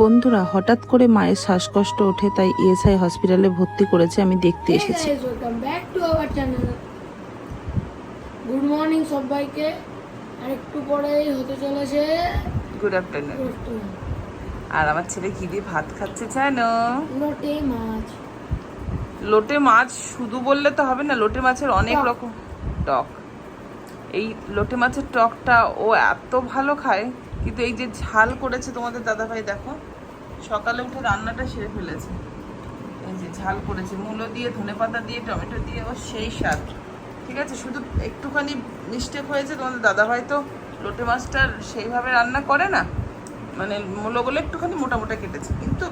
বন্ধুরা হঠাৎ করে মায়ের শ্বাসকষ্ট ওঠে তাই ইএসআই হসপিটালে ভর্তি করেছে আমি দেখতে এসেছি। গুড মর্নিং সবাইকে। আর একটু পরেই হতে চলেছে। গুড আফটারনুন আর আমার ছেলে কি দিয়ে ভাত খাচ্ছে জানো? লোটে মাছ। লোটে মাছ শুধু বললে তো হবে না লোটে মাছের অনেক রকম টক। এই লোটে মাছের টকটা ও এত ভালো খায় কিন্তু এই যে ঝাল করেছে তোমাদের দাদাভাই, দেখো, সকালে উঠে রান্নাটা সেরে ফেলেছে। এই যে ঝাল করেছে, মূলো দিয়ে, ধনেপাতা দিয়ে, টমেটো দিয়ে, ও সেই স্বাদ। ঠিক আছে? শুধু একটুখানি মিস্টেক হয়েছে তোমাদের দাদাভাই তো, লোটে মাছটার সেইভাবে রান্না করে না? মানে মূলোগুলো একটুখানি মোটা মোটা কেটেছে। কিন্তু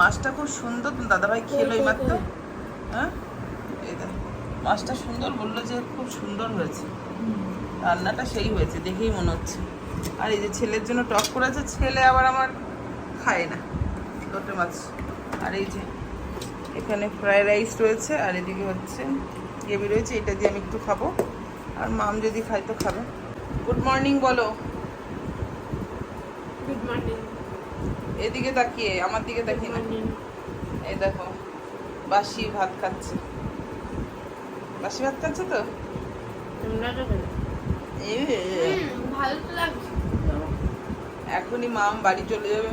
মাছটা খুব সুন্দর, দাদাভাই খেলো এই মাত্র। হ্যাঁ? মাছটা সুন্দর, বলল যে খুব সুন্দর হয়েছে। রান্নাটা সেই হয়েছে, দেখেই মনে হচ্ছে। আর এই যে ছেলের জন্য টক করেছে ছেলে আবার আমার খায় না লোটে মাছ। আর এই যে এখানে ফ্রাইড রাইস রয়েছে আর এদিকে হচ্ছে গ্রেভি রয়েছে এটা দিয়ে আমি একটু খাব। আর মাম যদি খাই তো খাবে। গুড মর্নিং বলো। গুড মর্নিং এদিকে তাকিয়ে আমার দিকে তাকিয়ে না। এই দেখো বাসি ভাত খাচ্ছে। বাসি ভাত খাচ্ছে তো? ভালো তো লাগছে। এখনই মাম বাড়ি চলে যাবে।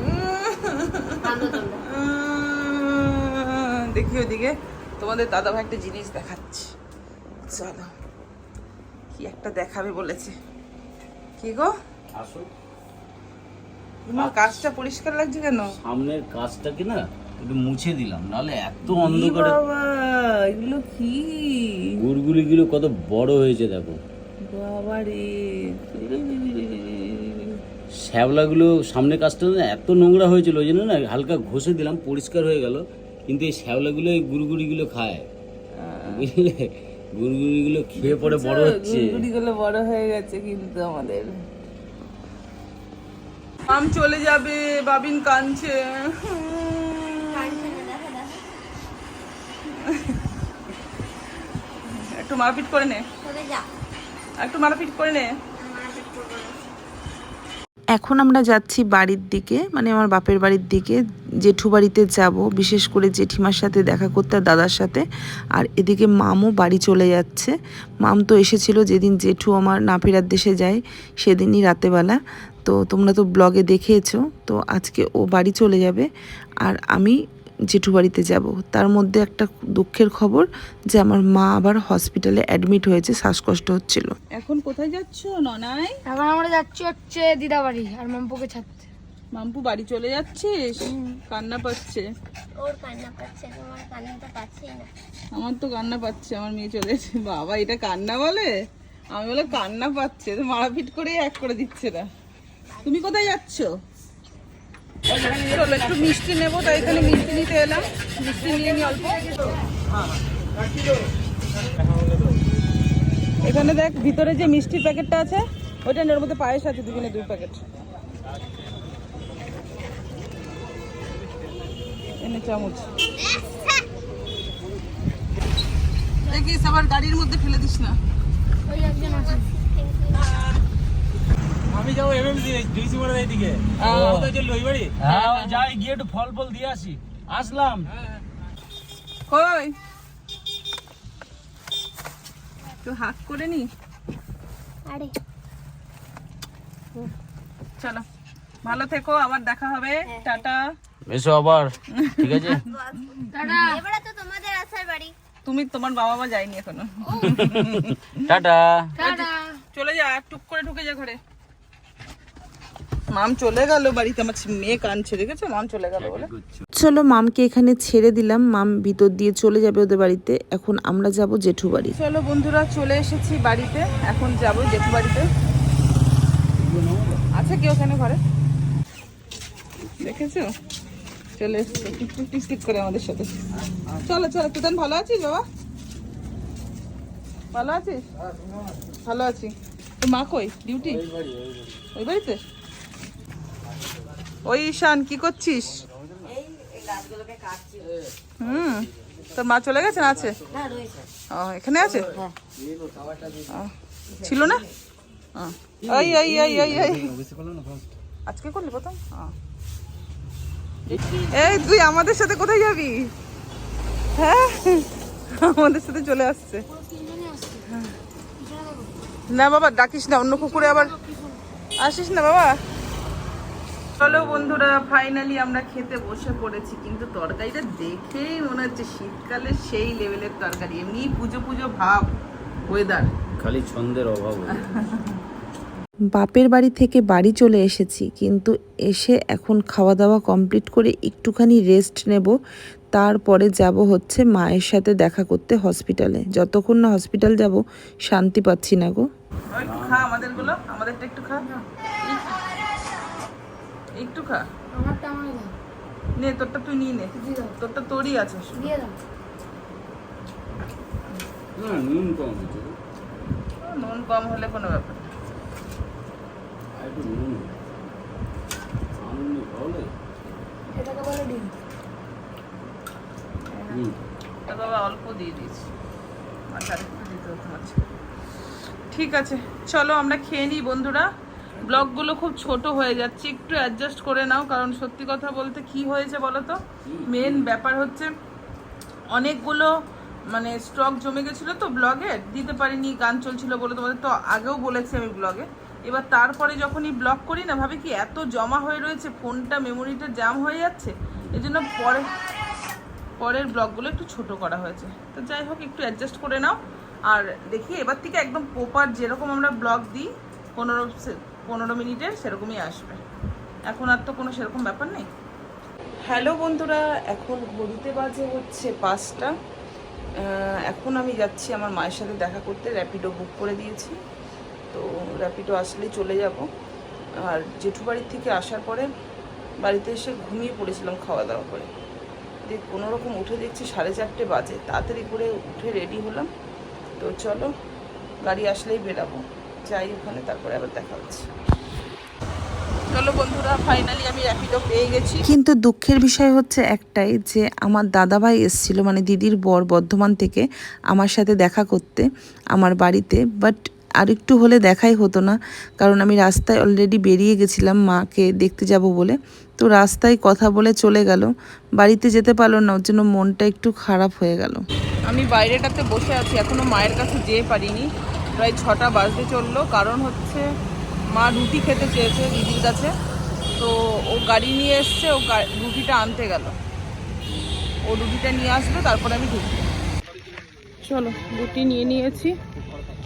দেখি ওদিকে তোমাদের দাদা ভাই একটা জিনিস দেখাচ্ছে। চলো কি একটা দেখাবে বলেছে। কি গো? আসো। তোমার কাজটা পরিষ্কার লাগছে কেন? সামনের কাজটাকে না একটু মুছে দিলাম নাহলে এত কি অন্ধকারে এগুলো কি? গুড়গুলিগুলো কত বড় হয়েছে দেখো। বাবা রে শ্যাওলাগুলো সামনে কাজটা না এত নোংরা হয়েছিল ওই জন্য না হালকা ঘষে দিলাম পরিষ্কার হয়ে গেল। কিন্তু এই শ্যাওলাগুলো এই গুড়গুড়িগুলো খায়। বুঝলে? গুড়গুড়িগুলো খেয়ে পরে বড় হচ্ছে। গুলো বড় হয়ে গেছে কিন্তু আমাদের। আম চলে যাবে বাবিন কাঁদছে। একটু মারপিট করে নে। একটু মারপিট করে নে। এখন আমরা যাচ্ছি বাড়ির দিকে মানে আমার বাপের বাড়ির দিকে জেঠু বাড়িতে যাব, বিশেষ করে জেঠিমার সাথে দেখা করতে দাদার সাথে। আর এদিকে মামও বাড়ি চলে যাচ্ছে। মাম তো এসেছিল যেদিন জেঠু আমার না ফেরার দেশে যায়, সেদিনই রাতেবেলা। তো তোমরা তো ব্লগে দেখেছ, তো আজকে ও বাড়ি চলে যাবে। আর আমি জেঠু বাড়িতে যাব। তার মধ্যে একটা দুঃখের খবর যে আমার মা আবার হসপিটালে অ্যাডমিট হয়েছে শ্বাসকষ্ট হচ্ছিল। এখন কোথায় যাচ্ছ ননাই? এখন আমরা যাচ্ছি হচ্ছে দিদা বাড়ি আর মাম্পুকে ছাড়তে। মাম্পু বাড়ি চলে যাচ্ছিস কান্না পাচ্ছে? ওর কান্না পাচ্ছে তোমার কান্না তো পাচ্ছেই না। আমার তো কান্না পাচ্ছে আমার মেয়ে চলে এসেছে বাবা এটা কান্না বলে? আমি বলে কান্না পাচ্ছে তো মারাপিট করে এক করে দিচ্ছে না। তুমি কোথায় যাচ্ছ? চলো, একটু মিষ্টি নেব, তাই এখানে মিষ্টি নিতে এলাম। মিষ্টি নিয়ে নি অল্প। এখানে দেখ, ভিতরে যে মিষ্টির প্যাকেটটা আছে, ওইটা এর মধ্যে পায়েস আছে দুজনে দুই প্যাকেট। এনে চামচ। দেখিস, আবার গাড়ির মধ্যে ফেলে দিস না। ওই একজন আছে আমি যাব এমএমসি ডিসি মোড়ের এইদিকে হ্যাঁ যাই গিয়ে একটু ফল ফল দিয়ে আসি। আসলাম। কই? একটু হাক করে নি? আরে। চলো ভালো থেকো আবার দেখা হবে। টাটা। এসো আবার ঠিক আছে? এবারে তো তোমাদের আসার বাড়ি। তুমি তোমার বাবা মা যায়নি এখনও। টাটা। টাটা। চলে যা টুক করে ঢুকে যা ঘরে। মাম চলে গেল বাড়িতে আমার মেয়ে কানছে দেখেছ? মাম চলে গেল বলে। চলো মামকে এখানে ছেড়ে দিলাম। মাম ভিতর দিয়ে চলে যাবে ওদের বাড়িতে। এখন আমরা যাব জেঠু বাড়ি। চলো বন্ধুরা চলে এসেছি বাড়িতে। এখন যাব জেঠু বাড়িতে। আছে কেউ ওখানে ঘরে? দেখেছ? চলে এসছে। টিকটিক করে আমাদের সাথে। চলো চলো তুই ভালো আছিস বাবা? ভালো আছিস? ভালো আছি। তো মা কই? ডিউটি? ওই বাড়িতে? ওই ঈশান কি করছিস? হুম তোর মা চলে গেছে না আছে? ও এখানে আছে? ছিল না? ও, এই এই এই এই এই। আজকে করলি প্রথম? এই তুই আমাদের সাথে কোথায় যাবি? হ্যাঁ? আমাদের সাথে চলে আসছে। না বাবা ডাকিস না অন্য কুকুরে আবার। আসিস না বাবা? চলো বন্ধুরা ফাইনালি আমরা খেতে বসে পড়েছি কিন্তু তরকারিটা দেখেই মনে হচ্ছে শীতকালে সেই লেভেলের তরকারি। এমনি পুজো পুজো ভাব ওয়েদার খালি ছন্দের অভাব বাপের বাড়ি থেকে বাড়ি চলে এসেছি কিন্তু এসে এখন খাওয়া দাওয়া কমপ্লিট করে একটুখানি রেস্ট নেব। তারপরে যাব হচ্ছে মায়ের সাথে দেখা করতে হসপিটালে যতক্ষণ না হসপিটাল যাব শান্তি পাচ্ছি না গো। একটু খা আমাদেরগুলো আমাদেরটা একটু খা। খা। আমারটা আমার দাও নে তোরটা তুই নিয়ে নে। তোরটা তোরই আছে। দিয়ে দাও। না নুন কম গো। নুন কম হলে কোনো ব্যাপার না। আর একটু নুন। আনন্দ ভালো লাগে। এটাকে বলে ডিম। হুম। বাবা অল্প দিয়ে দিয়েছি। আরেকটু দিতে হতো ঠিক আছে চলো আমরা খেয়ে নিই বন্ধুরা। ব্লগগুলো খুব ছোট হয়ে যাচ্ছে একটু অ্যাডজাস্ট করে নাও কারণ সত্যি কথা বলতে কি হয়েছে বলো তো? মেন ব্যাপার হচ্ছে অনেকগুলো মানে স্টক জমে গেছিল তো ব্লগে দিতে পারিনি গান চলছিল বলে তোমাদের তো আগেও বলেছি আমি ব্লগে। এবার তারপরে যখনই ব্লগ করি না ভাবি কি এত জমা হয়ে রয়েছে ফোনটা মেমোরিটা জ্যাম হয়ে যাচ্ছে? এই জন্য পরে পরের ব্লগগুলো একটু ছোট করা হয়েছে। তো যাই হোক একটু অ্যাডজাস্ট করে নাও। আর দেখি এবার থেকে একদম প্রপার যেরকম আমরা ব্লগ দিই পনেরো সে- পনেরো মিনিটের সেরকমই আসবে। এখন আর তো কোনো সেরকম ব্যাপার নেই? হ্যালো বন্ধুরা, এখন ঘড়িতে বাজে হচ্ছে পাঁচটা। এখন আমি যাচ্ছি আমার মায়ের সাথে দেখা করতে র্যাপিডো বুক করে দিয়েছি। তো র্যাপিডো আসলেই চলে যাব। আর জেঠু বাড়ির থেকে আসার পরে বাড়িতে এসে ঘুমিয়ে পড়েছিলাম খাওয়া দাওয়া করে। দিয়ে কোনো রকম উঠে দেখছি সাড়ে চারটে বাজে। তাড়াতাড়ি করে উঠে রেডি হলাম। তো চলো, গাড়ি আসলেই বেরাবো। যাই ওখানে তারপরে আবার দেখা হচ্ছে। চলো বন্ধুরা ফাইনালি আমি র্যাপিডো পেয়ে গেছি। কিন্তু দুঃখের বিষয় হচ্ছে একটাই যে আমার দাদাভাই এসেছিল মানে দিদির বর বর্ধমান থেকে আমার সাথে দেখা করতে আমার বাড়িতে। বাট আর একটু হলে দেখাই হতো না কারণ আমি রাস্তায় অলরেডি বেরিয়ে গেছিলাম মাকে দেখতে যাব বলে। তো রাস্তায় কথা বলে চলে গেল বাড়িতে যেতে পারল না ওর জন্য মনটা একটু খারাপ হয়ে গেল। আমি বাইরেটাতে বসে আছি এখনও মায়ের কাছে যেয়ে পারিনি। প্রায় ছটা বাজতে চলল। কারণ হচ্ছে মা রুটি খেতে চেয়েছে দিদির কাছে। তো ও গাড়ি নিয়ে এসছে, ও রুটিটা আনতে গেল। ও রুটিটা নিয়ে আসবে তারপরে আমি ঢুকবো চলো, রুটি নিয়ে নিয়েছি।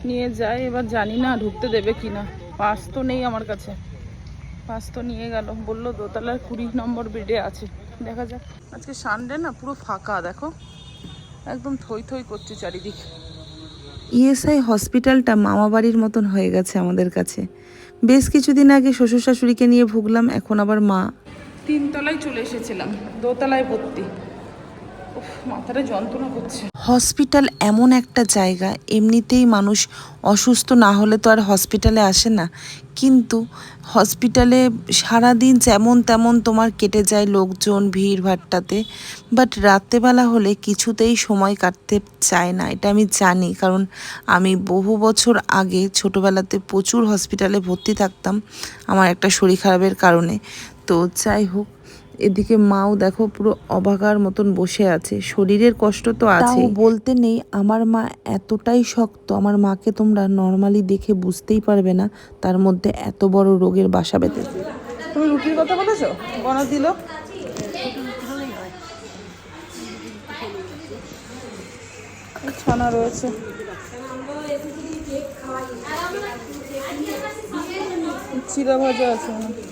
নিয়ে যাই, এবার জানি না ঢুকতে দেবে কি না পাস তো নেই আমার কাছে। পাস তো নিয়ে গেল। বলল, দোতলার কুড়ি নম্বর বেডে আছে। দেখা যাক। আজকে সানডে না পুরো ফাঁকা, দেখো। একদম থই থই করছে চারিদিক। ইএসআই হসপিটালটা মামাবাড়ির মতন হয়ে গেছে আমাদের কাছে। বেশ কিছুদিন আগে শ্বশুর শাশুড়িকে নিয়ে ভুগলাম, এখন আবার মা। তিনতলায় চলে এসেছিলাম, দোতলায় ভর্তি। হসপিটাল এমন একটা জায়গা, এমনিতেই মানুষ অসুস্থ না হলে তো আর হসপিটালে আসে না। কিন্তু হসপিটালে সারাদিন যেমন তেমন তোমার কেটে যায় লোকজন ভিড় ভাট্টাতে বাট রাত্রেবেলা হলে কিছুতেই সময় কাটতে চায় না, এটা আমি জানি। কারণ আমি বহু বছর আগে ছোটোবেলাতে প্রচুর হসপিটালে ভর্তি থাকতাম, আমার একটা শরীর খারাপের কারণে। তো যাই হোক এদিকে মাও দেখো পুরো অবাকার মতন বসে আছে। শরীরের কষ্ট তো আছে বলতে নেই আমার মা এতটাই শক্ত আমার মাকে তোমরা নর্মালি দেখে বুঝতেই পারবে না তার মধ্যে এত বড় রোগের বাসা বেঁধেছে। তুমি রুটির কথা বলেছ? দিল। ছানা রয়েছে। চিরা ভাজা আছে মনে হয়।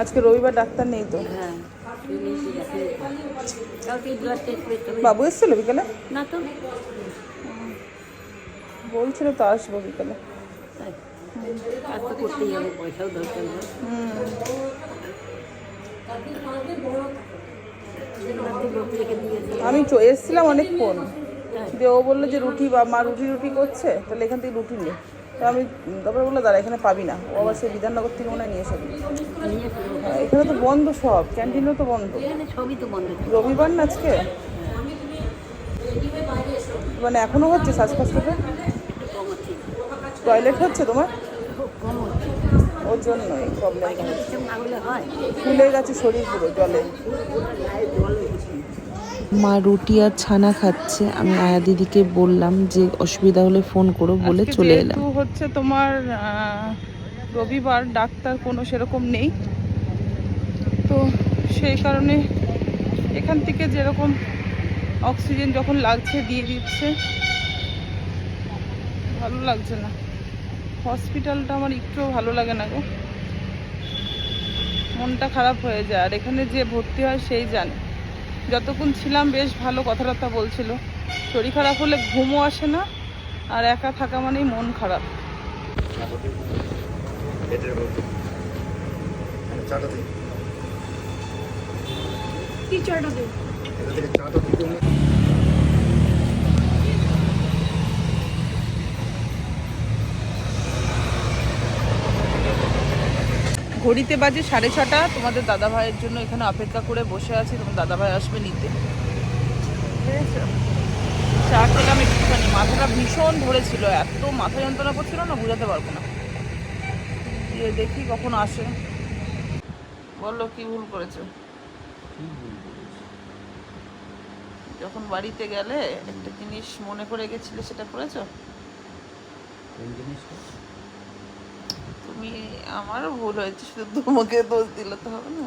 আজকে রবিবার ডাক্তার নেই তো? বাবু এসেছিল বিকেলে? না তো। বলছিল তো আসব বিকেলে। হুম। কাজ তো করতেই হবে পয়সাও দরকার হয় লোক রেখে দিয়েছে আমি এসেছিলাম অনেকক্ষণ। দিয়ে ও বলল যে রুটি বা মা রুটি রুটি করছে তাহলে এখান থেকে রুটি নে। তো আমি তারপরে বলল দাঁড়া এখানে পাবি না। ও আবার সে বিধাননগর থেকে মনে নিয়ে এসে হ্যাঁ, এখানে তো বন্ধ সব ক্যান্টিনও তো বন্ধ। সবই তো বন্ধ রবিবার না আজকে? মানে এখনও হচ্ছে হচ্ছে টয়লেট হচ্ছে তোমার? ওর জন্যই প্রবলেম ফুলে গেছে শরীর পুরো জলে। মা রুটি আর ছানা খাচ্ছে। আমি আয়া দিদিকে বললাম যে অসুবিধা হলে ফোন করো বলে চলে এলাম। হচ্ছে তোমার রবিবার ডাক্তার কোনো সেরকম নেই। তো সেই কারণে এখান থেকে যেরকম অক্সিজেন যখন লাগছে দিয়ে দিচ্ছে ভালো লাগছে না। হসপিটালটা আমার একটুও ভালো লাগে না গো। মনটা খারাপ হয়ে যায়। আর এখানে যে ভর্তি হয় সেই জানে। যতক্ষণ ছিলাম বেশ ভালো কথাবার্তা বলছিল। শরীর খারাপ হলে ঘুমও আসে না আর একা থাকা মানেই মন খারাপ। কি চাটা দেব? ঘড়িতে বাজে সাড়ে ছটা, তোমাদের দাদা ভাইয়ের জন্য এখানে অপেক্ষা করে বসে আছি, তোমার দাদা ভাই আসবে নিতে? চা খেলাম একটুখানি, মাথাটা ভীষণ ধরেছিল, এত মাথা যন্ত্রণা করছিল না, বোঝাতে পারব না। দিয়ে দেখি কখন আসে। বলল, কি ভুল করেছ? যখন বাড়িতে গেলে, একটা জিনিস মনে করে গেছিলে সেটা করেছ? কোন জিনিসটা? তুমি আমারও ভুল হয়েছে শুধু তোমাকে দোষ দিলে তো হবে না।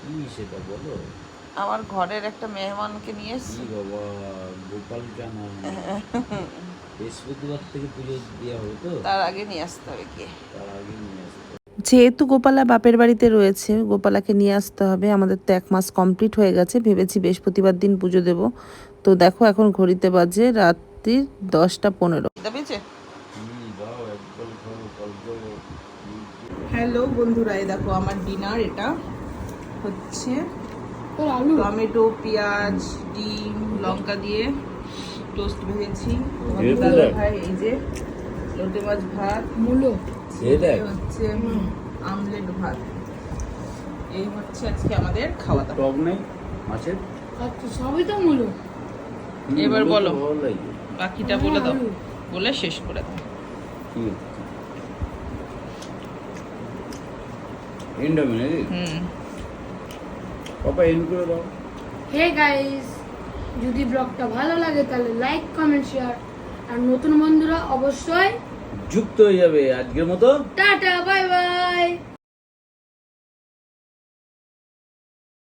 কি সেটা বলো? আমার ঘরের একটা মেহমানকে নিয়ে এসেছি। বাবা গোপাল কেন বৃহস্পতিবার থেকে পুজো দেওয়া হবে তো? তার আগে নিয়ে আসতে হবে গিয়ে। তার আগে নিয়ে আসতে হবে। যেহেতু গোপালা বাপের বাড়িতে রয়েছে গোপালাকে নিয়ে আসতে হবে। আমাদের তো এক মাস কমপ্লিট হয়ে গেছে ভেবেছি বৃহস্পতিবার দিন পুজো দেব। তো দেখো এখন ঘড়িতে বাজে রাত্রির দশটা পনেরো। খিদে পেয়েছে হুম দাও এক জল খাও অল্প হ্যালো বন্ধুরা এই দেখো আমার ডিনার এটা হচ্ছে টমেটো পেঁয়াজ ডিম লঙ্কা দিয়ে টোস্ট ভেজেছি। ভাই এই যে লোটে মাছ ভাত মূলো। এই হচ্ছে আমলেট ভাত। এই হচ্ছে আজকে আমাদের খাওয়া দাওয়া। টক নেই? মাছের? আচ্ছা সবই তো মূলো। এবার বলো। বাকিটা বলে দাও বলে শেষ করে দাও। এন্ড নাকি? পাপা এন্ড করে দাও। হে গাইস যদি ব্লগটা ভালো লাগে তাহলে লাইক কমেন্ট শেয়ার আর নতুন বন্ধুরা অবশ্যই যুক্ত হয়ে যাবে আজকের মতো। Tata bye bye